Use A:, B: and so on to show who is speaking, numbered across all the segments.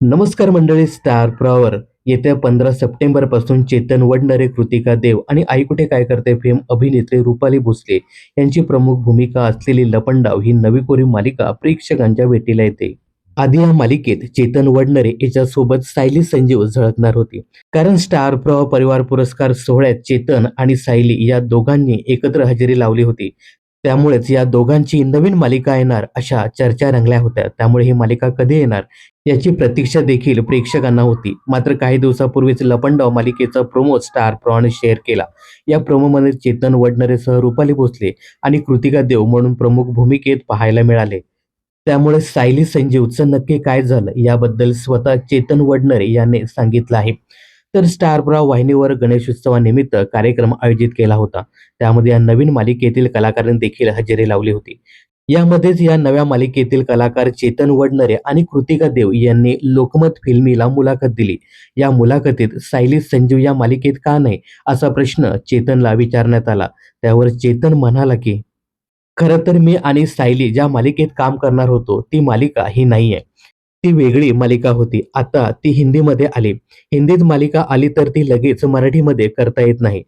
A: नमस्कार मंडळी स्टार प्रॉवर येत्या पंधरा सप्टेंबरपासून चेतन वडनरे कृतिका देव आणि आई कुठे काय करते फेम अभिनेत्री रुपाली भोसले यांची प्रमुख भूमिका असलेली लपंडाव ही नवी कोरी मालिका प्रेक्षकांच्या भेटीला येते. आधी या मालिकेत चेतन वडनरे याच्यासोबत सायली संजीव झळकणार होती. कारण स्टार प्रवाह परिवार पुरस्कार सोहळ्यात चेतन आणि सायली या दोघांनी एकत्र हजेरी लावली होती. त्यामुळेच या दोघांची नवीन मालिका येणार अशा चर्चा रंगल्या होत्या. त्यामुळे ही मालिका कधी येणार याची प्रतीक्षा देखील प्रेक्षकांना होती. मात्र काही दिवसापूर्वीच लपंडाव मालिकेचा प्रोमो स्टार प्रॉन शेअर केला. या प्रोमोमध्ये चेतन वडनरेसह रुपाली भोसले आणि कृतिका देव म्हणून प्रमुख भूमिकेत पाहायला मिळाले. त्यामुळे सायली संजीवचं नक्की काय झालं याबद्दल स्वतः चेतन वडनरे याने सांगितलं आहे. तर स्टार प्रॉ वाहिनीवर गणेशोत्सवानिमित्त कार्यक्रम आयोजित केला होता. त्यामध्ये या नवीन मालिकेतील कलाकारांनी देखील हजेरी लावली होती. यामध्येच या नव्या मालिकेतील कलाकार चेतन वडनरे आणि कृतिका देव यांनी लोकमत फिल्मीला मुलाखत दिली. या मुलाखतीत सायली संजीव या मालिकेत का नाही असा प्रश्न चेतनला विचारण्यात आला. त्यावर चेतन म्हणाला की खरं तर मी आणि सायली ज्या मालिकेत काम करणार होतो ती मालिका ही नाहीये. ती वेगळी मालिका होती. आता ती हिंदीमध्ये आली. हिंदीत मालिका आली तर ती लगेच मराठीमध्ये करता येत नाही.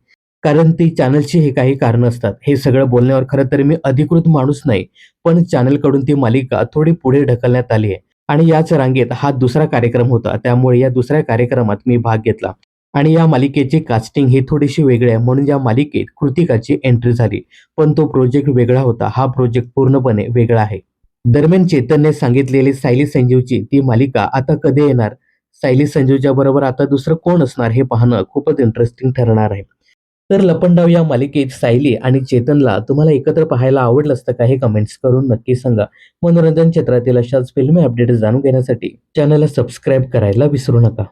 A: कारण ती चॅनलची हे काही कारण असतात. हे सगळं बोलण्यावर खरं तर मी अधिकृत माणूस नाही पण चॅनलकडून ती मालिका थोडी पुढे ढकलण्यात आली आहे. आणि याच रांगेत हा दुसरा कार्यक्रम होता. त्यामुळे या दुसऱ्या कार्यक्रमात मी भाग घेतला. आणि या मालिकेची कास्टिंग ही थोडीशी वेगळी आहे. म्हणून या मालिकेत कृतिकाची एंट्री झाली. पण तो प्रोजेक्ट वेगळा होता. हा प्रोजेक्ट पूर्णपणे वेगळा आहे. दरम्यान चेतनने सांगितलेली सायली संजीवची ती मालिका आता कधी येणार? सायली संजीवच्या बरोबर आता दुसरं कोण असणार हे पाहणं खूपच इंटरेस्टिंग ठरणार आहे. तर लपंडाव या मालिकेत सायली आणि चेतनला तुम्हाला एकत्र पाहायला आवडलं असतं का हे कमेंट्स करून नक्की सांगा. मनोरंजन क्षेत्रातील अशाच फिल्मी अपडेट्स जाणून घेण्यासाठी चॅनलला सबस्क्राईब करायला विसरू नका.